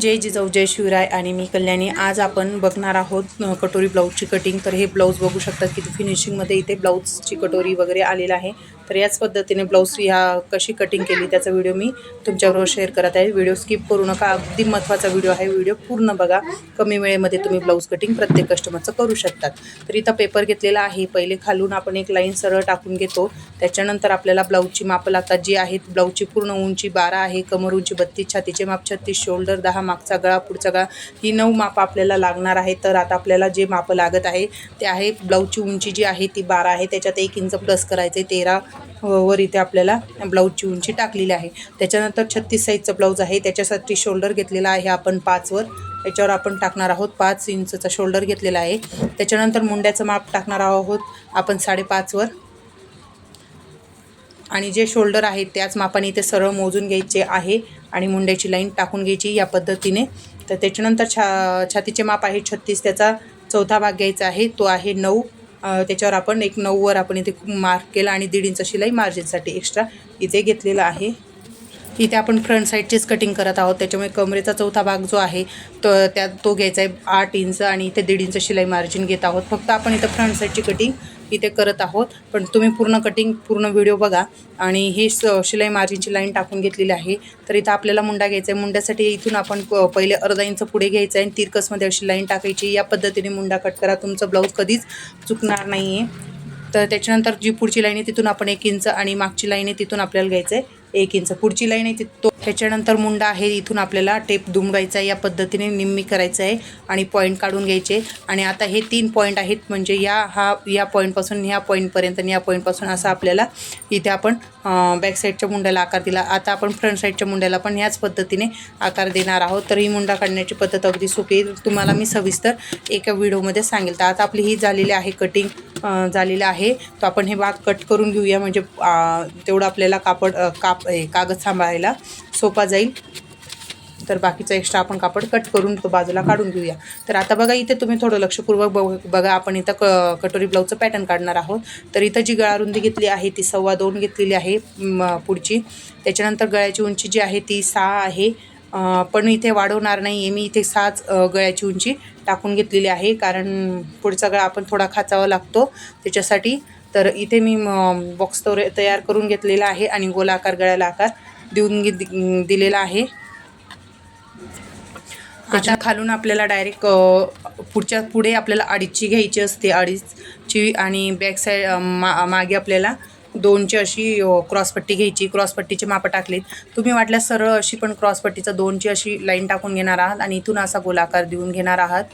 जय जिजाऊ जय शिवराय आणि मी कल्याणी. आज आपण बघणार आहोत कटोरी ब्लाऊजची कटिंग तर हे ब्लाऊज बघू शकतात की फिनिशिंगमध्ये इथे ब्लाऊजची कटोरी वगैरे आलेला आहे. तर याच पद्धतीने ब्लाऊज ह्या कशी कटिंग केली त्याचा व्हिडिओ मी तुमच्याबरोबर शेअर करत आहे. व्हिडिओ स्किप करू नका. अगदी महत्त्वाचा व्हिडिओ आहे. व्हिडिओ पूर्ण बघा. कमी वेळेमध्ये तुम्ही ब्लाऊज कटिंग प्रत्येक कस्टमरचं करू शकतात. तर इथं पेपर घेतलेला आहे. पहिले खालून आपण एक लाईन सरळ टाकून घेतो. त्याच्यानंतर आपल्याला ब्लाऊजची मापं लागतात जी आहेत ब्लाऊजची पूर्ण उंची बारा आहे. कमर उंची बत्तीस छातीचे माप छत्तीस शोल्डर दहा मागचा गळा पुढचा गळा ही नऊ माप आपल्याला लागणार आहे. तर आता आपल्याला जे मापं लागत आहे ते आहे ब्लाऊजची उंची जी आहे ती बारा आहे. त्याच्यात एक इंच प्लस करायचं आहे तेरा वर इथे आपल्याला ब्लाऊजची उंची टाकलेली आहे. त्याच्यानंतर छत्तीस साईजचं ब्लाऊज आहे. त्याच्यासाठी शोल्डर घेतलेला आहे आपण पाचवर त्याच्यावर आपण टाकणार आहोत पाच इंचचा शोल्डर घेतलेला आहे. त्याच्यानंतर मुंड्याचं माप टाकणार आहोत आपण साडेपाचवर आणि जे शोल्डर आहे त्याच मापाने इथे सरळ मोजून घ्यायचे आहे आणि मुंड्याची लाईन टाकून घ्यायची या पद्धतीने. तर त्याच्यानंतर छा छातीचे माप आहे छत्तीस. त्याचा चौथा भाग घ्यायचा आहे. तो आहे नऊ. त्याच्यावर आपण एक नऊवर आपण इथे मार्क केला आणि दीड इंच शिलाई मार्जिनसाठी एक्स्ट्रा इथे घेतलेला आहे. इथे आपण फ्रंट साईडचीच कटिंग करत आहोत. त्याच्यामुळे कमरेचा चौथा भाग जो आहे तो त्यात तो घ्यायचा आहे आठ इंच आणि इथे दीड इंच शिलाई मार्जिन घेत आहोत. फक्त आपण इथं फ्रंट साईडची कटिंग इथे करत आहोत. पण तुम्ही पूर्ण कटिंग पूर्ण व्हिडिओ बघा. आणि ही स शिलाई मार्जिनची लाईन टाकून घेतलेली आहे. तर इथं आपल्याला मुंडा घ्यायचा आहे मुंड्यासाठी इथून आपण प- पहिले अर्धा इंच पुढे घ्यायचं आहे आणि तिरकसमध्ये अशी लाईन टाकायची. या पद्धतीने मुंडा कट करा. तुमचं ब्लाऊज कधीच चुकणार नाही आहे तर त्याच्यानंतर जी पुढची लाईन आहे तिथून आपण एक इंच आणि मागची लाईन आहे तिथून आपल्याला घ्यायचं आहे एक इंच. पुढची लाईन आहे ती तो त्याच्यानंतर मुंडा आहे. इथून आपल्याला टेप दुमडायचा आहे या पद्धतीने निम्मी करायचं आहे आणि पॉईंट काढून घ्यायचे. आणि आता हे तीन पॉईंट आहेत. म्हणजे या हा या पॉईंटपासून ह्या पॉईंटपर्यंत आणि या पॉईंटपासून असं आपल्याला इथे आपण बॅक साईडच्या मुंड्याला आकार दिला. आता आपण फ्रंट साईडच्या मुंड्याला पण ह्याच पद्धतीने आकार देणार आहोत. तर ही मुंडा काढण्याची पद्धत अगदी सोपी तुम्हाला मी सविस्तर एका व्हिडिओमध्ये सांगेल. तर आता आपली ही झालेली आहे कटिंग झालेलं आहे. तर आपण हे भाग कट करून घेऊया. म्हणजे तेवढं आपल्याला कापड काप हे, कागद सांभाळायला सोपा जाईल. तर बाकीचा एक्स्ट्रा आपण कापड कट करून तो बाजूला काढून घेऊया. तर आता बघा इथे तुम्ही थोडं लक्षपूर्वक बघ बघा. आपण इथं क कटोरी ब्लाऊजचं पॅटर्न काढणार आहोत. तर इथं जी गळारुंदी घेतली आहे ती सव्वा दोन घेतलेली आहे पुढची. त्याच्यानंतर गळ्याची उंची जी आहे ती सहा आहे. पण इथे वाढवणार नाही आहे मी इथे सहाच गळ्याची उंची टाकून घेतलेली आहे. कारण पुढचा गळा आपण थोडा खाचावा लागतो त्याच्यासाठी. तर इथे मी बॉक्स तयार करून घेतलेला आहे आणि गोलाकार गळ्याला आकार देऊन घे- दि- दिलेला आहे. आता खालून आपल्याला डायरेक्ट पुढच्या पुढे आपल्याला अडीचची घ्यायची असते. अडीचची आणि बॅक साईड मा मागे आपल्याला दोनची अशी क्रॉसपट्टी घ्यायची क्रॉसपट्टीचे मापं टाकलीत. तुम्ही वाटल्यास सरळ अशी पण क्रॉसपट्टीचा दोनची अशी लाईन टाकून घेणार आहात आणि इथून असा गोलाकार देऊन घेणार आहात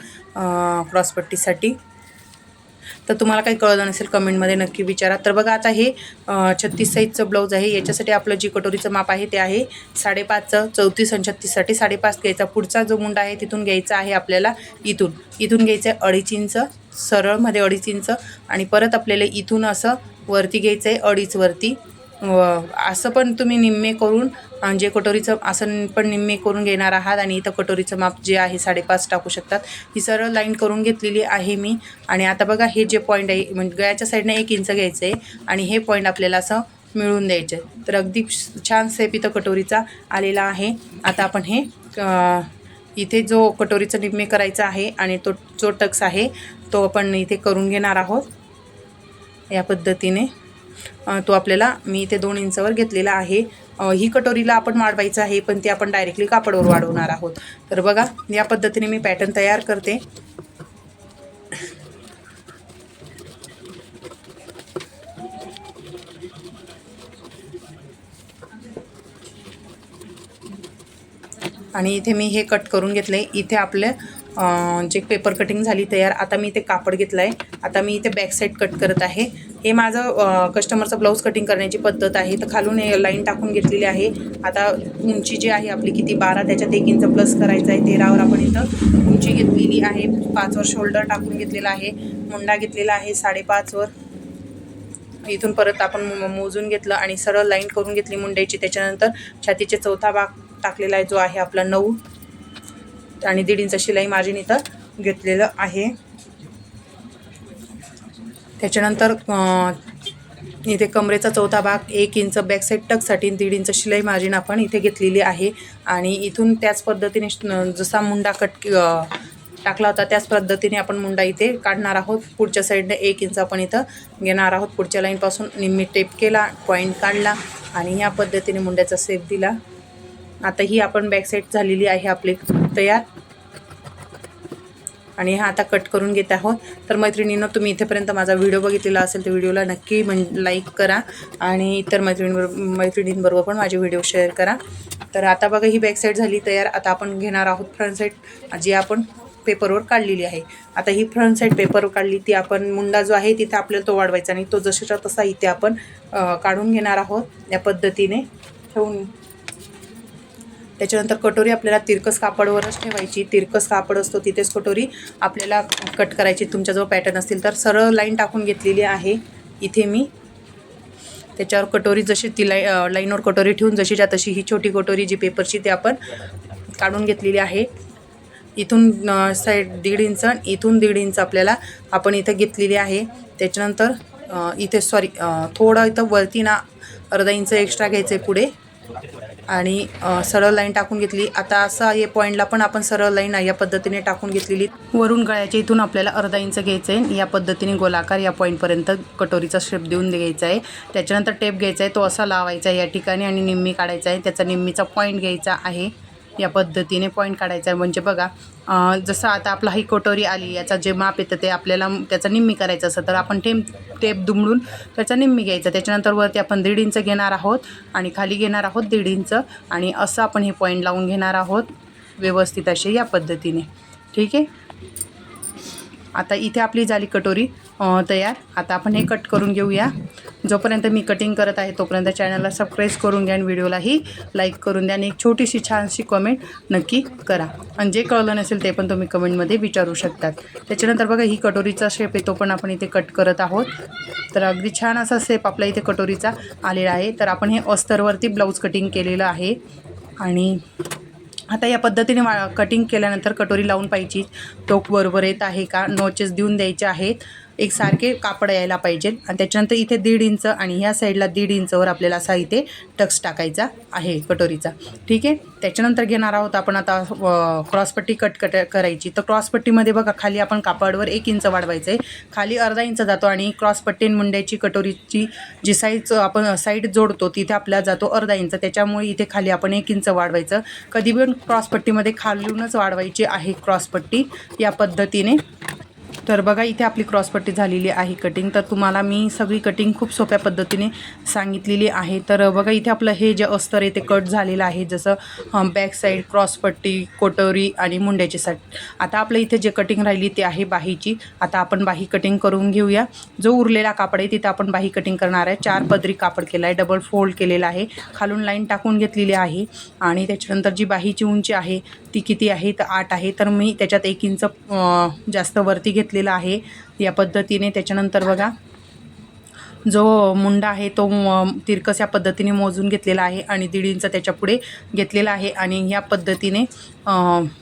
क्रॉसपट्टीसाठी. तर तुम्हाला काही कळलं नसेल कमेंटमध्ये नक्की विचारा. तर बघा आता हे छत्तीस साईजचं ब्लाऊज आहे. याच्यासाठी आपलं जी कटोरीचं माप आहे ते आहे साडेपाचचं चौतीस आणि छत्तीससाठी. साडेपाच घ्यायचा. पुढचा जो मुंडा आहे तिथून घ्यायचा आहे आपल्याला इथून. इथून घ्यायचं आहे अडीच इंच. सरळमध्ये अडीच इंच आणि परत आपल्याला इथून असं वरती घ्यायचं आहे अडीच वरती. असं पण तुम्ही निम्मे करून म्हणजे जे कटोरीचं असं पण निम्मे करून घेणार आहात आणि इथं कटोरीचं माप जे आहे साडेपाच टाकू शकतात. ही सरळ लाईन करून घेतलेली आहे मी. आणि आता बघा हे जे पॉईंट आहे म्हणजे गळ्याच्या साईडने एक इंच घ्यायचं आहे आणि हे पॉईंट आपल्याला असं मिळून आहे तर अगदी छान सेप इथं कटोरीचा आलेला आहे. आता आपण हे इथे जो कटोरीचं निम्मे करायचा आहे आणि तो जो टक्स आहे तो आपण इथे करून घेणार आहोत. या पद्धतीने तो आपल्याला मी इथे दोन इंचावर घेतलेला आहे. ही कटोरीला आपण वाढवायचं आहे पण ती आपण डायरेक्टली कापडवर वाढवणार आहोत. तर बघा या पद्धतीने मी पॅटर्न तयार करते. आणि इथे मी हे कट करून घेतले इथे आपले जे पेपर कटिंग झाली तयार आता मी इथे कापड घेतलं आहे आता मी इथे बॅक साईड कट करत आहे. हे माझं कस्टमरचं ब्लाऊज कटिंग करण्याची पद्धत आहे. तर खालून लाईन टाकून घेतलेली आहे. आता उंची जी आहे आपली किती? बारा. त्याच्यात एक इंच प्लस करायचं आहे. तेरावर आपण इथं उंची घेतलेली आहे. पाचवर शोल्डर टाकून घेतलेला आहे. मुंडा घेतलेला आहे साडेपाचवर. इथून परत आपण मो- मोजून घेतलं आणि सरळ लाईन करून घेतली मुंड्याची. त्याच्यानंतर छातीचे चौथा भाग टाकलेला आहे जो आहे आपला नऊ. आणि दीड इंच शिलाई मार्जिन इथं घेतलेलं आहे. त्याच्यानंतर इथे कमरेचा चौथा भाग एक इंच बॅकसाईड टकसाठी दीड इंच शिलाई मार्जिन आपण इथे घेतलेली आहे. आणि इथून त्याच पद्धतीने जसा मुंडा कट टाकला होता त्याच पद्धतीने आपण मुंडा इथे काढणार आहोत. पुढच्या साईडने एक इंच आपण इथं घेणार आहोत. पुढच्या लाईनपासून निम्मी टेप केला पॉईंट काढला आणि या पद्धतीने मुंड्याचा सेप दिला. आता ही आपण बॅकसाईड झालेली आहे आपली. तयार. आणि हा आता कट करून घेत आहोत. तर मैत्रिणींनो तुम्ही इथेपर्यंत माझा व्हिडिओ बघितलेला असेल तर व्हिडिओला नक्की म्हण लाईक करा. आणि इतर मैत्रिणींबरोबर मैत्रिणींबरोबर पण माझे व्हिडिओ शेअर करा. तर आता बघा ही बॅकसाईड झाली तयार. आता आपण घेणार आहोत फ्रंट साईड जी आपण पेपरवर काढलेली आहे. आता ही फ्रंट साईड पेपरवर काढली ती आपण मुंडा जो आहे तिथे आपल्याला तो वाढवायचा. आणि तो जशाचा तसा इथे आपण काढून घेणार आहोत. या पद्धतीने ठेवून त्याच्यानंतर कटोरी आपल्याला तिरकस कापडवरच ठेवायची. तिरकस कापड असतो तिथेच कटोरी आपल्याला कट करायची. तुमच्याजवळ पॅटर्न असतील तर सरळ लाईन टाकून घेतलेली आहे. इथे मी. त्याच्यावर कटोरी जशी ती लाई लाईनवर कटोरी ठेवून जशीच्या तशी ही छोटी कटोरी जी पेपरची ती आपण काढून घेतलेली आहे. इथून साईड दीड इंच आणि इथून दीड इंच आपल्याला आपण इथं घेतलेली आहे. त्याच्यानंतर इथे सॉरी थोडं इथं वरती ना अर्धा इंच एक्स्ट्रा घ्यायचं आहे पुढे. आणि सरळ लाईन टाकून घेतली. आता असं हे पॉईंटला पण आपण सरळ लाईन या पद्धतीने टाकून घेतलेली. वरून गळ्याच्या इथून आपल्याला अर्धा इंच घ्यायचं आहे. या पद्धतीने गोलाकार या पॉईंटपर्यंत कटोरीचा शेप देऊन घ्यायचा आहे. त्याच्यानंतर टेप घ्यायचा आहे. तो असा लावायचा आहे या ठिकाणी आणि निम्मी काढायचा आहे. त्याचा निम्मीचा पॉईंट घ्यायचा आहे. या पद्धतीने पॉईंट काढायचा आहे. म्हणजे बघा जसं आता आपला ही कटोरी आली याचा जे माप येतं ते आपल्याला त्याचा निम्मी करायचं असं तर आपण टेप टेप दुमडून त्याचा निम्मी घ्यायचा. त्याच्यानंतर वरती आपण दीड इंच घेणार आहोत आणि खाली घेणार आहोत दीड इंच. आणि असं आपण हे पॉईंट लावून घेणार आहोत व्यवस्थित असे या पद्धतीने. ठीक आहे? आता इथे आपली झाली कटोरी तयार. आता आपण हे कट करून घेऊया. जोपर्यंत मी कटिंग करत आहे तोपर्यंत चॅनलला सबस्क्राईब करून घ्या आणि व्हिडिओलाही लाईक करून द्या आणि एक छोटीशी छानशी कमेंट नक्की करा. आणि जे कळलं नसेल ते पण तुम्ही कमेंटमध्ये विचारू शकतात. त्याच्यानंतर बघा ही कटोरीचा शेप आहे तो पण आपण इथे कट करत आहोत. तर अगदी छान असा शेप आपला इथे कटोरीचा आलेला आहे. तर आपण हे अस्तरवरती ब्लाऊज कटिंग केलेलं आहे. आणि आता या पद्धतीने वा कटिंग केल्यानंतर कटोरी लावून पाहिजे. टोक बरोबर येत आहे का? नोचेस देऊन द्यायचे आहेत. एक सारखे कापड यायला पाहिजे आणि त्याच्यानंतर इथे दीड इंच आणि ह्या साईडला दीड इंचवर आपल्याला असा इथे टक्स टाकायचा आहे कटोरीचा. ठीक आहे? त्याच्यानंतर घेणार आहोत आपण आता क्रॉसपट्टी कट कट करायची. तर क्रॉसपट्टीमध्ये बघा खाली आपण कापडवर एक इंच वाढवायचं आहे. खाली अर्धा इंच जातो आणि क्रॉसपट्टी मुंड्याची कटोरीची जी साईज आपण साईड जोडतो तिथे आपल्याला जातो अर्धा इंच. त्याच्यामुळे इथे खाली आपण एक इंच वाढवायचं. कधी पण क्रॉसपट्टीमध्ये खालूनच वाढवायची आहे क्रॉसपट्टी या पद्धतीने. तर बघा इथे आपली क्रॉसपट्टी झालेली आहे कटिंग तर तुम्हाला मी सगळी कटिंग खूप सोप्या पद्धतीने सांगितलेली आहे. तर बघा इथे आपलं हे जे अस्तर आहे ते कट झालेलं आहे. जसं बॅक साईड क्रॉसपट्टी कोटोरी आणि मुंड्याची साईड आता आपलं इथे जे कटिंग राहिली ते आहे बाहीची. आता आपण बाही कटिंग करून घेऊया. जो उरलेला कापड आहे तिथे आपण बाही कटिंग करणार आहे. चार पदरी कापड केला आहे डबल फोल्ड केलेला आहे. खालून लाईन टाकून घेतलेली आहे. आणि त्याच्यानंतर जी बाहीची उंची आहे ती किती आहे? तर आठ आहे. तर मी त्याच्यात एक इंच जास्त वरती घेतलेला आहे. या पद्धतीने त्याच्यानंतर बघा. जो मुंडा आहे तो तिरकस या पद्धतीने मोजून घेतलेला आहे आणि दीड इंच त्याच्यापुढे घेतलेला आहे आणि ह्या पद्धतीने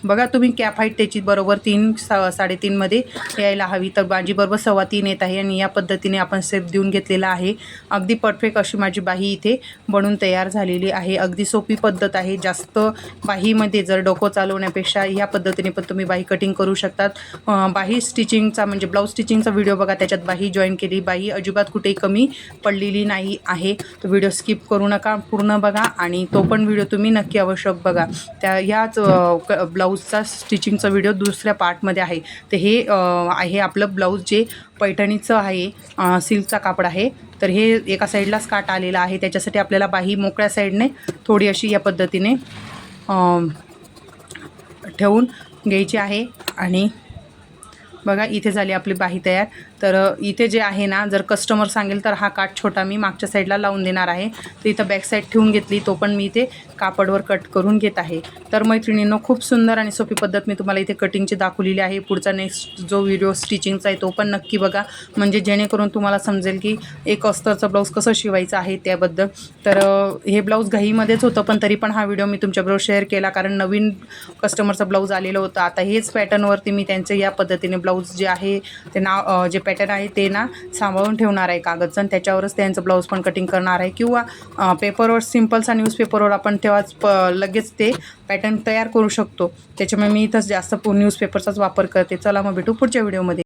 बघा तुम्ही कॅप हाईट त्याची बरोबर तीन सा साडेतीनमध्ये यायला हवी. तर माझी बरोबर सव्वा तीन येत आहे आणि या पद्धतीने आपण सेप देऊन घेतलेला आहे. अगदी परफेक्ट अशी माझी बाही इथे बनून तयार झालेली आहे. अगदी सोपी पद्धत आहे. जास्त बाहीमध्ये जर डोकं चालवण्यापेक्षा ह्या पद्धतीने पण तुम्ही बाही कटिंग करू शकतात. बाही स्टिचिंगचा म्हणजे ब्लाऊज स्टिचिंगचा व्हिडिओ बघा. त्याच्यात बाही जॉईन केली. बाही अजिबात कुठेही कमी पडलेली नाही आहे. तो व्हिडिओ स्किप करू नका पूर्ण बघा आणि तो पण व्हिडिओ तुम्ही नक्की आवश्यक बघा. त्या ह्याच क- ब्लाऊजचा स्टिचिंगचा व्हिडिओ दुसऱ्या पार्टमध्ये आहे. तर हे आहे आपलं ब्लाऊज जे पैठणीचं आहे सिल्कचा कापड आहे. तर हे एका साईडलाच काट आलेला आहे. त्याच्यासाठी आपल्याला बाही मोकळ्या साईडने थोडी अशी या पद्धतीने ठेवून घ्यायची आहे. आणि बघा इथे झाली आपली बाही तयार. तर इथे जे आहे ना जर कस्टमर सांगेल तर हा काठ छोटा मी मागच्या साईडला लावून देणार आहे. तर इथं बॅक साईड ठेवून घेतली तो पण मी इथे कापडवर कट करून घेत आहे. तर मैत्रिणींनो खूप सुंदर आणि सोपी पद्धत मी तुम्हाला इथे कटिंगची दाखवलेली आहे. पुढचा नेक्स्ट जो व्हिडिओ स्टिचिंगचा आहे तो पण नक्की बघा. म्हणजे जेणेकरून तुम्हाला समजेल की एक अस्तरचं ब्लाऊज कसं शिवायचं आहे त्याबद्दल. तर हे ब्लाऊज घाईमध्येच होतं पण तरी पण हा व्हिडिओ मी तुमच्याबरोबर शेअर केला. कारण नवीन कस्टमरचा ब्लाऊज आलेलं होतं. आता हेच पॅटर्नवरती मी त्यांचे या पद्धतीने ब्लाऊज जे आहे ते नाव जे पॅ पॅटर्न आहे ते ना सांभाळून ठेवणार आहे कागदचं. आणि त्याच्यावरच त्यांचं ब्लाऊज पण कटिंग करणार आहे. किंवा पेपरवर सिम्पलचा न्यूजपेपरवर आपण तेव्हाच प लगेच ते पॅटर्न तयार करू शकतो. त्याच्यामुळे मी इथंच जास्त न्यूजपेपरचाच वापर करते. चला मग भेटू पुढच्या व्हिडिओमध्ये